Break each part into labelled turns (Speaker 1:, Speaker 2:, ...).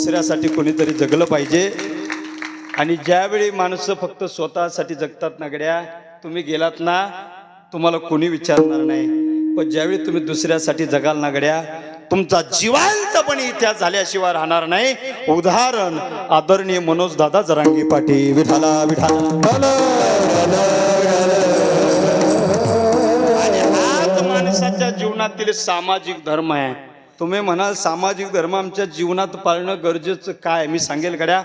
Speaker 1: दुसऱ्यासाठी कोणीतरी जगलं पाहिजे. आणि ज्यावेळी माणसं फक्त स्वतःसाठी जगतात ना गड्या तुम्ही गेलात ना तुम्हाला कोणी विचारणार नाही. पण ज्यावेळी तुम्ही दुसऱ्यासाठी जगाल ना गड्या तुमचा जिवंतपणे इतिहास झाल्याशिवाय राहणार नाही. उदाहरण आदरणीय मनोज दादा जरांगी पाटील. विठाला विठाला. आणि हाच माणसाच्या जीवनातील सामाजिक धर्म आहे. तुम्ही म्हणाल सामाजिक धर्म आमच्या जीवनात पाळणं गरजेचं काय? मी सांगेल गड्या.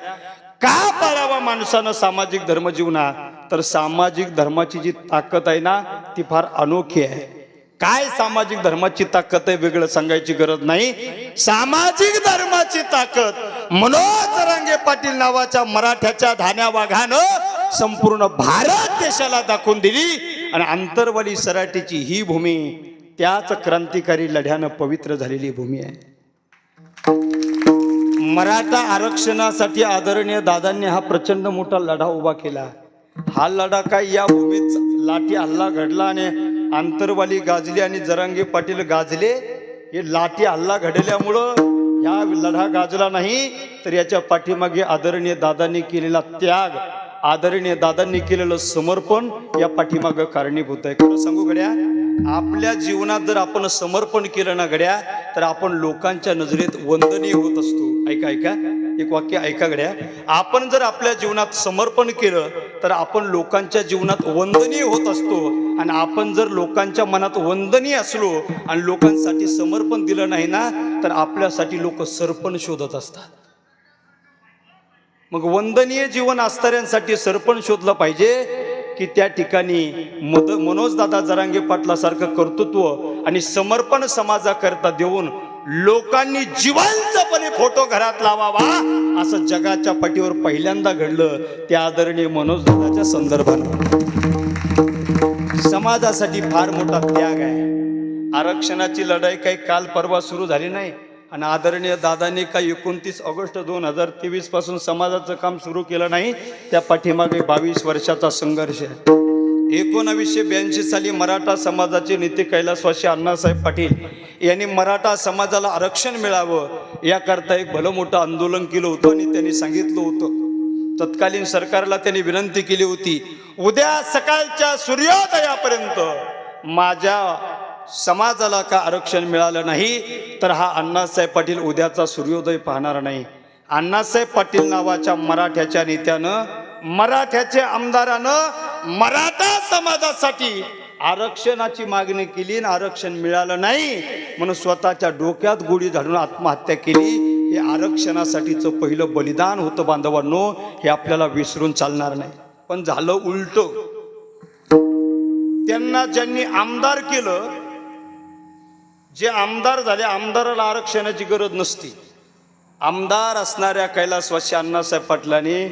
Speaker 1: का पाळावा माणसानं सामाजिक धर्म जीवनात तर सामाजिक धर्माची जी ताकद आहे ना ती फार अनोखी आहे. काय सामाजिक धर्माची ताकद आहे वेगळं सांगायची गरज नाही. सामाजिक धर्माची ताकद मनोज रांगे पाटील नावाच्या मराठ्याच्या धान्या वाघानं संपूर्ण भारत देशाला दाखवून दिली. आणि आंतरवाली सराटीची ही भूमी त्याच क्रांतिकारी लढ्यानं पवित्र झालेली भूमी आहे. मराठा आरक्षणासाठी आदरणीय दादांनी हा प्रचंड मोठा लढा उभा केला. हा लढा काय या भूमीत लाठी हल्ला घडला आणि आंतरवाली गाजली आणि जरांगे पाटील गाजले? हे लाठी हल्ला घडल्यामुळं या लढा गाजला नाही तर याच्या पाठीमागे आदरणीय दादांनी केलेला त्याग आदरणीय दादांनी केलेलं समर्पण या पाठीमागं कारणीभूत आहे. खरं सांगू गड्या आपल्या जीवनात जर आपण समर्पण केलं ना गड्या तर आपण लोकांच्या नजरेत वंदनीय होत असतो. ऐका ऐका. एक वाक्य ऐका गड्या. आपण जर आपल्या जीवनात समर्पण केलं तर आपण लोकांच्या जीवनात वंदनीय होत असतो. आणि आपण जर लोकांच्या मनात वंदनीय असलो आणि लोकांसाठी समर्पण दिलं नाही ना तर आपल्यासाठी लोक सरपण शोधत असतात. मग वंदनीय जीवन असणाऱ्यांसाठी सरपण शोधलं पाहिजे की त्या ठिकाणी मद मनोजदादा जरांगे पाटलासारखं कर्तृत्व आणि समर्पण समाजाकरता देऊन लोकांनी जिवंतपणे फोटो घरात लावावा असं जगाच्या पाठीवर पहिल्यांदा घडलं त्या आदरणीय मनोजदादाच्या संदर्भात समाजासाठी फार मोठा त्याग आहे. आरक्षणाची लढाई काही काल परवा सुरू झाली नाही. आणि आदरणीय दादांनी काही एकोणतीस ऑगस्ट दोन हजार तेवीसपासून समाजाचं काम सुरू केलं नाही त्या पाठीमागे बावीस वर्षाचा संघर्ष आहे. एकोणावीसशे ब्याऐंशी साली मराठा समाजाचे नेते कैलासवासी अण्णासाहेब पाटील यांनी मराठा समाजाला आरक्षण मिळावं याकरता एक भलं मोठं आंदोलन केलं होतं आणि त्यांनी सांगितलं होतं. तत्कालीन सरकारला त्यांनी विनंती केली होती उद्या सकाळच्या सूर्योदयापर्यंत माझ्या समाजाला का आरक्षण मिळालं नाही तर हा अण्णासाहेब पाटील उद्याचा सूर्योदय पाहणार नाही. अण्णासाहेब पाटील नावाच्या मराठ्याच्या नेत्यानं मराठ्याच्या आमदारानं मराठा समाजासाठी आरक्षणाची मागणी केली आणि आरक्षण मिळालं नाही म्हणून स्वतःच्या डोक्यात गोळी झाडून आत्महत्या केली. हे आरक्षणासाठीचं पहिलं बलिदान होतं बांधवांनो हे आपल्याला विसरून चालणार नाही. पण झालं उलट. त्यांना ज्यांनी आमदार केलं जे आमदार झाले आमदाराला आरक्षणाची गरज नसती. आमदार असणाऱ्या कैलासवासी अण्णासाहेब पाटलांनी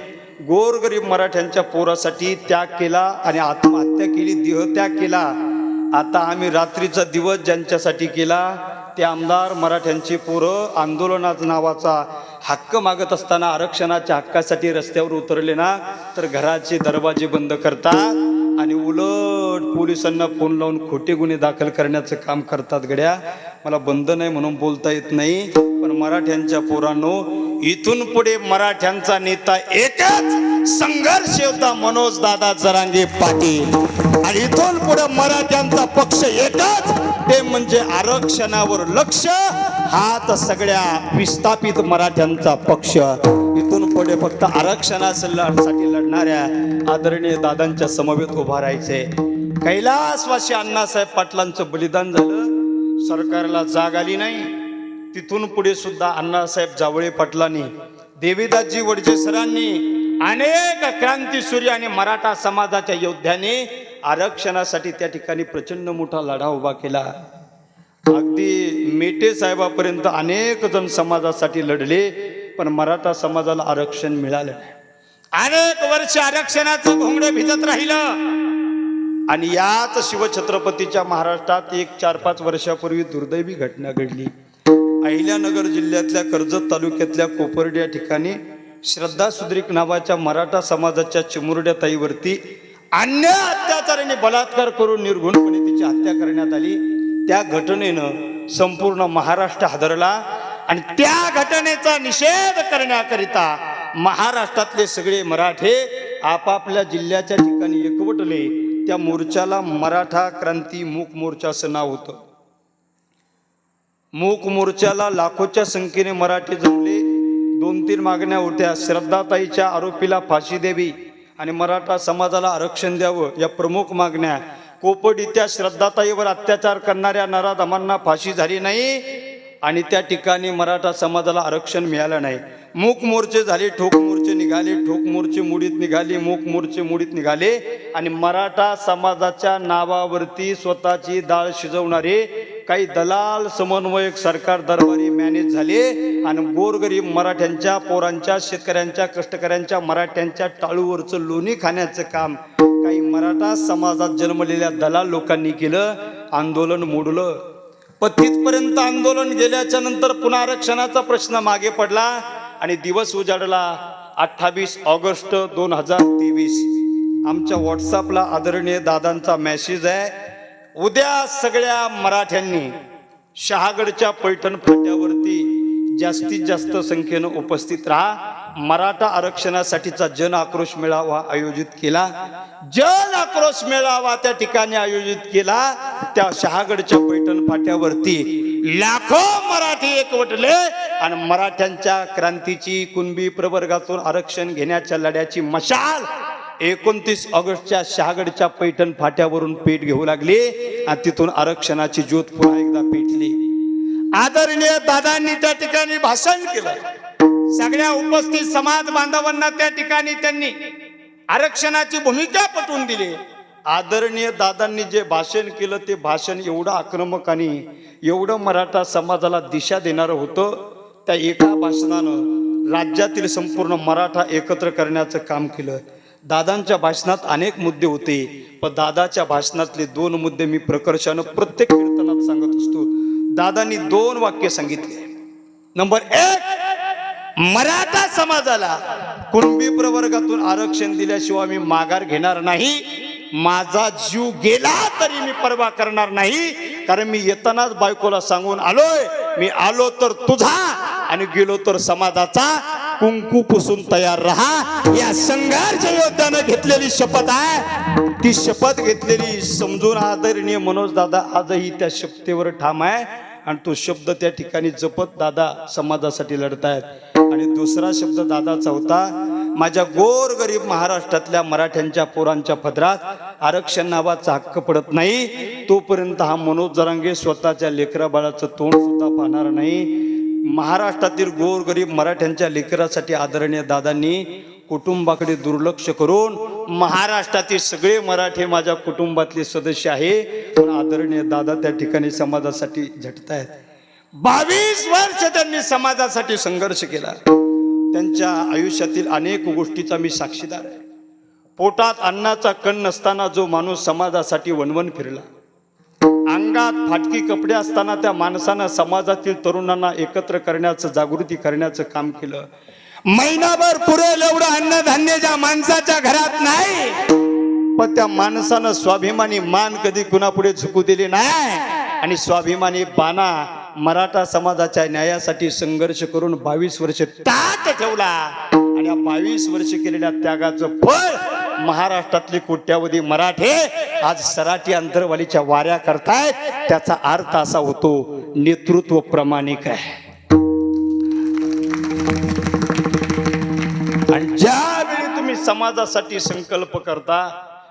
Speaker 1: गोरगरीब मराठ्यांच्या पोरासाठी त्याग केला आणि आत्महत्या केली देहत्याग केला. आता आम्ही रात्रीचा दिवस ज्यांच्यासाठी केला ते आमदार मराठ्यांची पोरं आंदोलनाचा नावाचा हक्क मागत असताना आरक्षणाच्या हक्कासाठी रस्त्यावर उतरले ना तर घराचे दरवाजे बंद करतात. आणि उलट पोलिसांना फोन लावून खोटे गुन्हे दाखल करण्याचं काम करतात गड्या. मला बंद नाही म्हणून बोलता येत नाही. पण मराठ्यांच्या पोरांनो इथून पुढे मराठ्यांचा नेता एकच संघर्ष होता मनोज दादा जरांगे पाटील. आणि इथून पुढे मराठ्यांचा पक्ष एकच ते म्हणजे आरक्षणावर लक्ष. हात सगळ्या विस्थापित मराठ्यांचा पक्ष. पुढे फक्त आरक्षणासाठी लढणाऱ्या आदरणीय दादांच्या समवेत उभा राहायचे. कैलासवासी अण्णासाहेब पाटलांचं बलिदान झालं. सरकारला जाग आली नाही. तिथून पुढे सुद्धा अण्णासाहेब जावळे पाटलांनी देवीदासजी वडजे सरांनी अनेक क्रांतीसूर्य आणि मराठा समाजाच्या योद्ध्याने आरक्षणासाठी त्या ठिकाणी प्रचंड मोठा लढा उभा केला. अगदी मेटे साहेबापर्यंत अनेक जण समाजासाठी लढले. पण मराठा समाजाला आरक्षण मिळालं नाही. अनेक वर्ष आरक्षणाचं घोंगडं भिजत राहिलं. आणि याच शिवछत्रपतीच्या महाराष्ट्रात एक चार पाच वर्षापूर्वी दुर्दैवी घटना घडली. अहिल्यानगर जिल्ह्यातल्या कर्जत तालुक्यातल्या कोपर्डी या ठिकाणी श्रद्धा सुद्रिक नावाच्या मराठा समाजाच्या चिमुरड्या ताईवरती अन्य अत्याचाराने बलात्कार करून निर्घुणपणे तिची हत्या करण्यात आली. त्या घटनेनं संपूर्ण महाराष्ट्र हादरला. आणि त्या घटनेचा निषेध करण्याकरिता महाराष्ट्रातले सगळे मराठे आपापल्या जिल्ह्याच्या ठिकाणी एकवटले. त्या मोर्चाला मराठा क्रांती मूक मोर्चा असं नाव होतं. मूक मोर्चाला लाखोच्या संख्येने मराठी जमले. दोन तीन मागण्या होत्या. श्रद्धाताईच्या आरोपीला फाशी द्यावी आणि मराठा समाजाला आरक्षण द्यावं या प्रमुख मागण्या. कोपडीत्या श्रद्धाताईवर अत्याचार करणाऱ्या नराधमांना फाशी झाली नाही. आणि त्या ठिकाणी मराठा समाजाला आरक्षण मिळालं नाही. मूक मोर्चे झाले ठोक मोर्चे निघाले ठोक मोर्चे मुडीत निघाले मूक मोर्चे मुडीत निघाले. आणि मराठा समाजाच्या नावावरती स्वतःची डाळ शिजवणारे काही दलाल समन्वयक सरकार दरबारी मॅनेज झाले. आणि गोरगरीब मराठ्यांच्या पोरांच्या शेतकऱ्यांच्या कष्टकऱ्यांच्या मराठ्यांच्या टाळूवरचं लोणी खाण्याचं काम काही मराठा समाजात जन्मलेल्या दलाल लोकांनी केलं. आंदोलन मोडलं. पथीतपर्यंत आंदोलन गेल्याच्यानंतर पुन्हा आरक्षणाचा प्रश्न मागे पडला आणि दिवस उजाडला अठ्ठावीस ऑगस्ट दोन हजार तेवीस. आमच्या व्हॉट्सअपला आदरणीय दादांचा मेसेज आहे उद्या सगळ्या मराठ्यांनी शहागडच्या पैठण फाट्यावरती जास्तीत जास्त संख्येनं उपस्थित राहा. मराठा आरक्षणासाठीचा जन आक्रोश मेळावा आयोजित केला. जन आक्रोश मेळावा त्या ठिकाणी आयोजित केला. त्या शहागडच्या पैठण फाट्यावरती लाखो मराठी एकवटले आणि मराठ्यांच्या क्रांतीची कुणबी प्रवर्गातून आरक्षण घेण्याच्या लढ्याची मशाल एकोणतीस ऑगस्टच्या शहागडच्या पैठण फाट्यावरून पेट घेऊ लागली आणि तिथून आरक्षणाची ज्योत पुन्हा एकदा पेटली. आदरणीय दादांनी त्या ठिकाणी भाषण केलं. सगळ्या उपस्थित समाज बांधवांना त्या ठिकाणी त्यांनी आरक्षणाची भूमिका पटवून दिली. आदरणीय दादांनी जे भाषण केलं ते भाषण एवढं आक्रमक आणि एवढं मराठा समाजाला दिशा देणारं होतं. त्या एका भाषणानं राज्यातील संपूर्ण मराठा एकत्र करण्याचं काम केलं. दादांच्या भाषणात अनेक मुद्दे होते पण दादाच्या भाषणातले दोन मुद्दे मी प्रकर्षानं प्रत्येक कीर्तनात सांगत असतो. दादांनी दोन वाक्य सांगितले. नंबर एक मराठा समाजाला कुणबी प्रवर्गातून आरक्षण दिल्याशिवाय मी माघार घेणार नाही माझा जीव गेला तरी मी परवा करणार नाही कारण मी येतानाच बायकोला सांगून आलोय मी आलो तर तुझा आणि गेलो तर समाजाचा. कुंकू पुसून तयार राहा. या संघर्ष योद्ध्यानं घेतलेली शपथ आहे. ती शपथ घेतलेली समजून आदरणीय मनोज दादा आजही त्या शपथेवर ठाम आहे. आणि तो शब्द त्या ठिकाणी जपत दादा समाजासाठी लढतायत. आणि दुसरा शब्द दादाचा होता माझ्या गोर गरीब महाराष्ट्रातल्या मराठ्यांच्या पोरांच्या पदरात आरक्षण नावाचा हक्क पडत नाही. तोपर्यंत हा मनोज जरांगे स्वतःच्या लेकरा बाळाचं तोंड सुद्धा पाहणार नाही. महाराष्ट्रातील गोरगरीब मराठ्यांच्या लेकरासाठी आदरणीय दादांनी कुटुंबाकडे दुर्लक्ष करून महाराष्ट्रातील सगळे मराठे माझ्या कुटुंबातले सदस्य आहे. पण आदरणीय दादा त्या ठिकाणी समाजासाठी झटतायत. बावीस वर्ष त्यांनी समाजासाठी संघर्ष केला. त्यांच्या आयुष्यातील अनेक गोष्टीचा मी साक्षीदार आहे. पोटात अन्नाचा कण नसताना जो माणूस समाजासाठी वणवण फिरला. अंगात फाटकी कपडे असताना त्या माणसानं समाजातील तरुणांना एकत्र करण्याचं जागृती करण्याचं काम केलं. महिनाभर पुरेल एवढं अन्नधान्य ज्या माणसाच्या घरात नाही. पण त्या माणसानं स्वाभिमानी मान कधी कुणापुढे झुकू दिली नाही. आणि स्वाभिमानी बाना मराठा समाजाच्या न्यायासाठी संघर्ष करून बावीस वर्ष ताट ठेवला. आणि या बावीस वर्ष केलेल्या त्यागाचं फळ महाराष्ट्रातले कोट्यावधी मराठे आज सराठी अंतरवालीच्या वाऱ्या करतायत. त्याचा अर्थ असा होतो नेतृत्व प्रामाणिक आहे. आणि ज्यावेळी तुम्ही समाजासाठी संकल्प करता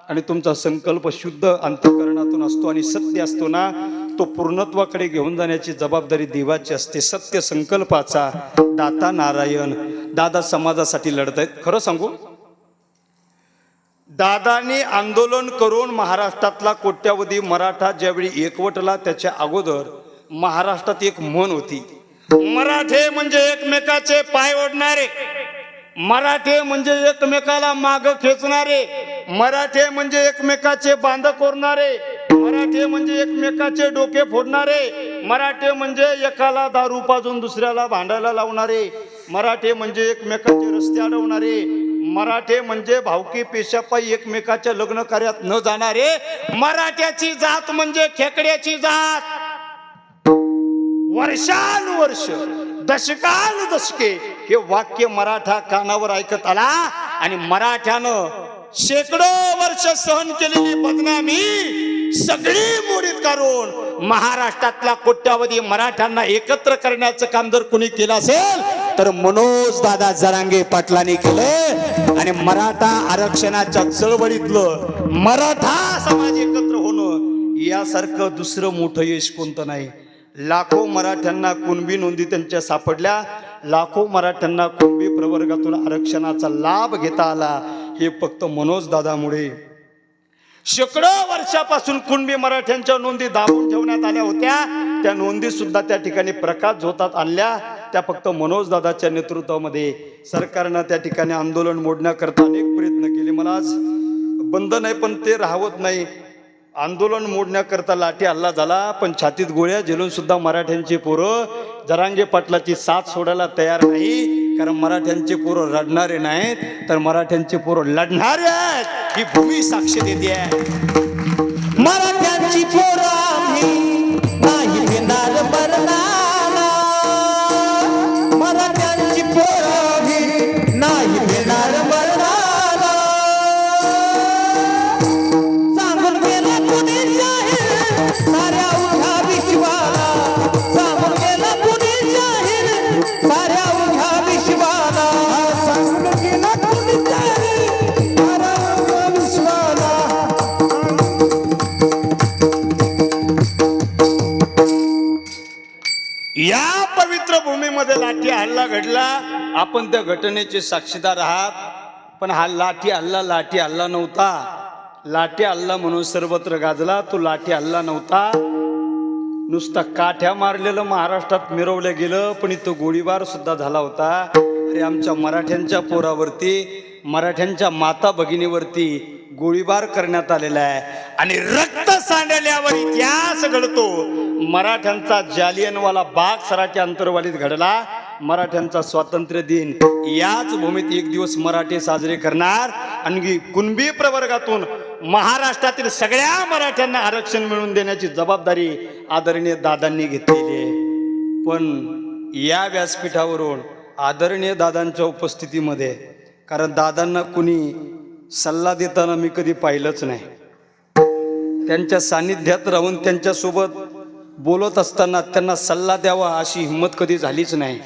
Speaker 1: आणि तुमचा संकल्प शुद्ध अंतकरणातून असतो आणि सत्य असतो ना तो पूर्णत्वाकडे घेऊन जाण्याची जबाबदारी देवाची असते. सत्य संकल्पाचा दाता नारायण. दादा समाजासाठी लढत आहेत खरं सांगू? दादानी आंदोलन करून महाराष्ट्रातला कोट्यावधी मराठा ज्यावेळी एकवटला त्याच्या अगोदर महाराष्ट्रात एक म्हण होती. मराठे म्हणजे एकमेकाचे पाय ओढणारे. मराठे म्हणजे एकमेकाला माग खेचणारे. मराठे म्हणजे एकमेकाचे बांध कोरणारे मराठे म्हणजे एकमेकाचे डोके फोडणारे. मराठे म्हणजे एकाला दारू पाजून दुसऱ्याला भांडायला लावणारे. मराठे म्हणजे एकमेकाचे रस्ते अडवणारे. मराठे म्हणजे भावकी पेशापायी एकमेकाच्या लग्न कार्यात न जाणारे. मराठ्याची जात म्हणजे खेकड्याची जात. वर्षानुवर्ष दशकाल दशके हे वाक्य मराठा कानावर ऐकत आला आणि मराठ्यानं शेकडो वर्ष सहन केलेली बदनामी सगळी मोडीत काढून महाराष्ट्रातल्या कोट्यावधी मराठ्यांना एकत्र करण्याचं काम जर कुणी केलं असेल तर मनोज दादा जरांगे पाटलांनी केलं आणि मराठा आरक्षणाच्या चळवळीतलं मराठा समाज एकत्र होणं यासारखं दुसरं मोठं यश कोणतं नाही. लाखो मराठ्यांना कुणबी नोंदी त्यांच्या सापडल्या. लाखो मराठ्यांना कुणबी प्रवर्गातून आरक्षणाचा लाभ घेता आला. हे फक्त मनोज दादामुळे. शेकडो वर्षापासून कुणबी मराठ्यांच्या नोंदी दाबून ठेवण्यात आल्या होत्या. त्या नोंदी सुद्धा त्या ठिकाणी प्रकाश झोतात आणल्या. त्या फक्त मनोज दादाच्या नेतृत्वामध्ये सरकारनं त्या ठिकाणी आंदोलन मोडण्याकरता अनेक प्रयत्न केले. मला आज बंद नाही पण ते राहवत नाही. आंदोलन मोडण्याकरता लाठी हल्ला झाला पण छातीत गोळ्या झेलून सुद्धा मराठ्यांची पोरं जरांगे पाटलाची साथ सोडायला तयार नाही कारण मराठ्यांचे पोरं रडणारे नाहीत तर मराठ्यांचे पोरं लढणारे आहेत ही भूमी साक्ष देते
Speaker 2: मराठ्यांची पोरं
Speaker 1: हल्ला घडला आपण त्या घटनेचे साक्षीदार आहात. पण हा लाठी हल्ला लाठी हल्ला नव्हता. लाठी हल्ला म्हणून सर्वत्र गाजला तो लाठी हल्ला नव्हता. नुसता काठ्या मारलेलं महाराष्ट्रात मिरवलं गेलं पण इथं गोळीबार सुद्धा झाला होता. अरे आमच्या मराठ्यांच्या पोरावरती मराठ्यांच्या माता भगिनीवरती गोळीबार करण्यात आलेला आहे. आणि रक्त सांडल्यावर इतिहास घडतो. मराठ्यांचा जालियनवाला बाग सराच्या अंतरवालीत घडला. मराठ्यांचा स्वातंत्र्य दिन. याच भूमीत एक दिवस मराठी साजरे करणार. आणि कुणबी प्रवर्गातून महाराष्ट्रातील सगळ्या मराठ्यांना आरक्षण मिळवून देण्याची जबाबदारी आदरणीय दादांनी घेतलेली आहे. पण या व्यासपीठावरून आदरणीय दादांच्या उपस्थितीमध्ये कारण दादांना कुणी सल्ला देताना मी कधी पाहिलंच नाही. त्यांच्या सान्निध्यात राहून त्यांच्यासोबत बोलत असताना त्यांना सल्ला द्यावा अशी हिंमत कधी झालीच नाही.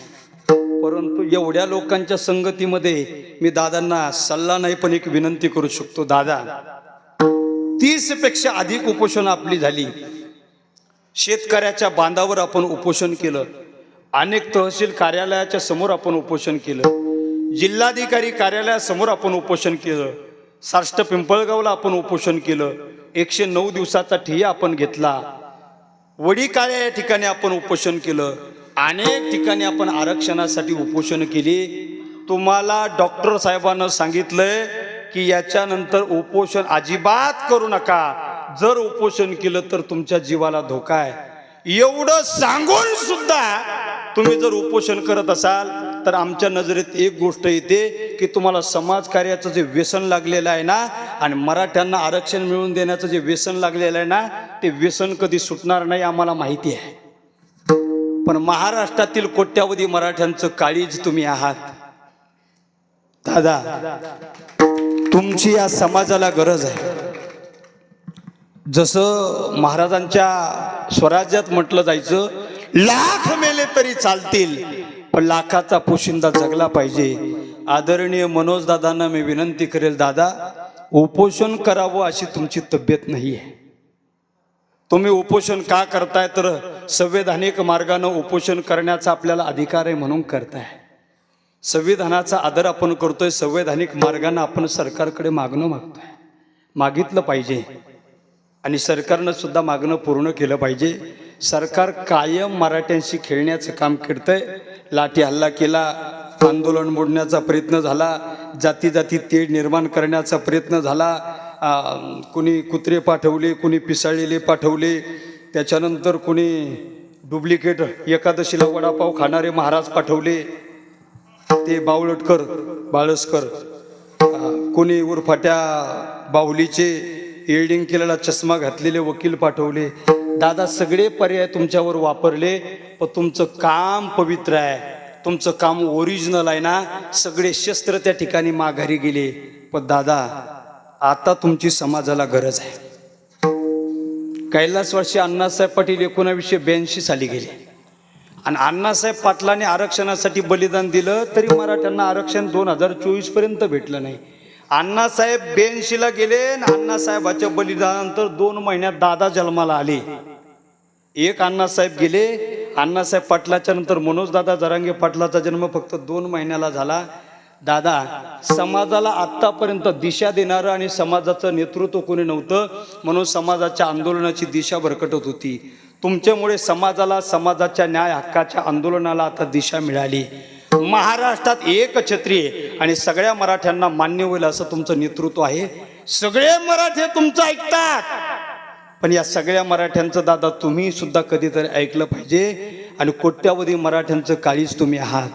Speaker 1: परंतु एवढ्या लोकांच्या संगतीमध्ये मी दादांना सल्ला नाही पण एक विनंती करू शकतो. दादा तीसपेक्षा अधिक उपोषण आपली झाली. शेतकऱ्याच्या बांधावर आपण उपोषण केलं. अनेक तहसील कार्यालयाच्या समोर आपण उपोषण केलं. जिल्हाधिकारी कार्यालयासमोर आपण उपोषण केलं. साष्ट पिंपळगावला आपण उपोषण केलं. एकशे नऊ दिवसाचा ठिय्या आपण घेतला. वडीकाळ्या या ठिकाणी आपण उपोषण केलं. अनेक ठिकाणी आपण आरक्षणासाठी उपोषण केली. तुम्हाला डॉक्टर साहेबांना सांगितलंय की याच्यानंतर उपोषण अजिबात करू नका. जर उपोषण केलं तर तुमच्या जीवाला धोका आहे. एवढं सांगून सुद्धा तुम्ही जर उपोषण करत असाल तर आमच्या नजरेत एक गोष्ट येते की तुम्हाला समाजकार्याचं जे व्यसन लागलेलं आहे ना आणि मराठ्यांना आरक्षण मिळवून देण्याचं जे व्यसन लागलेलं आहे ना ते व्यसन कधी सुटणार नाही आम्हाला माहिती आहे. पण महाराष्ट्रातील कोट्यावधी मराठ्यांचं काळीज तुम्ही आहात. दादा तुमची या समाजाला गरज आहे. जसं महाराजांच्या स्वराज्यात म्हटलं जायचं लाख मेले तरी चालतील पण लाखाचा पोशिंदा जगला पाहिजे. आदरणीय मनोज दादांना मी विनंती करेल दादा उपोषण करावं अशी तुमची तब्येत नाही आहे तुम्ही उपोषण का करताय? तर संवैधानिक मार्गानं उपोषण करण्याचा आपल्याला अधिकार आहे म्हणून करताय. संविधानाचा आदर आपण करतोय संवैधानिक मार्गानं आपण सरकारकडे मागणं मागतोय. मागितलं पाहिजे. आणि सरकारनं सुद्धा मागणं पूर्ण केलं पाहिजे. सरकार कायम मराठ्यांशी खेळण्याचं काम करतंय लाठी हल्ला केला आंदोलन मोडण्याचा प्रयत्न झाला जाती जाती तेढ निर्माण करण्याचा प्रयत्न झाला कुणी कुत्रे पाठवले कुणी पिसाळलेले पाठवले त्याच्यानंतर कुणी डुप्लिकेट एकादशीला वडापाव खाणारे महाराज पाठवले ते बावळटकर बाळसकर कुणी कोणी उरफाट्या बाहुलीचे एल्डिंग केलेला चष्मा घातलेले वकील पाठवले. दादा सगळे पर्याय तुमच्यावर वापरले पण तुमचं काम पवित्र आहे. तुमचं काम ओरिजिनल आहे ना? सगळे शस्त्र त्या ठिकाणी माघारी गेले. पण दादा आता तुमची समाजाला गरज आहे. कैलासवर्षी अण्णासाहेब पाटील एकोणावीसशे ब्याऐंशी साली गेले. आणि अण्णासाहेब पाटलांनी आरक्षणासाठी बलिदान दिलं तरी मराठ्यांना आरक्षण दोन हजार चोवीसपर्यंत भेटलं नाही. अण्णासाहेब ब्याऐंशीला गेले आणि अण्णासाहेबाच्या बलिदानानंतर दोन महिन्यात दादा जन्माला आले. एक अण्णासाहेब गेले अण्णासाहेब पाटलाच्या नंतर मनोजदादा जरांगे पाटलाचा जन्म फक्त दोन महिन्याला झाला. दादा समाजाला आत्तापर्यंत दिशा देणारं आणि समाजाचं नेतृत्व कोणी नव्हतं म्हणून समाजाच्या आंदोलनाची दिशा भरकटत होती. तुमच्यामुळे समाजाला समाजाच्या न्याय हक्काच्या आंदोलनाला आता दिशा मिळाली. महाराष्ट्रात एक छत्री आणि सगळ्या मराठ्यांना मान्य होईल असं तुमचं नेतृत्व आहे. सगळे मराठे तुमचं ऐकतात. पण या सगळ्या मराठ्यांचं दादा तुम्ही सुद्धा कधीतरी ऐकलं पाहिजे आणि कोट्यावधी मराठ्यांचं काळीच तुम्ही आहात.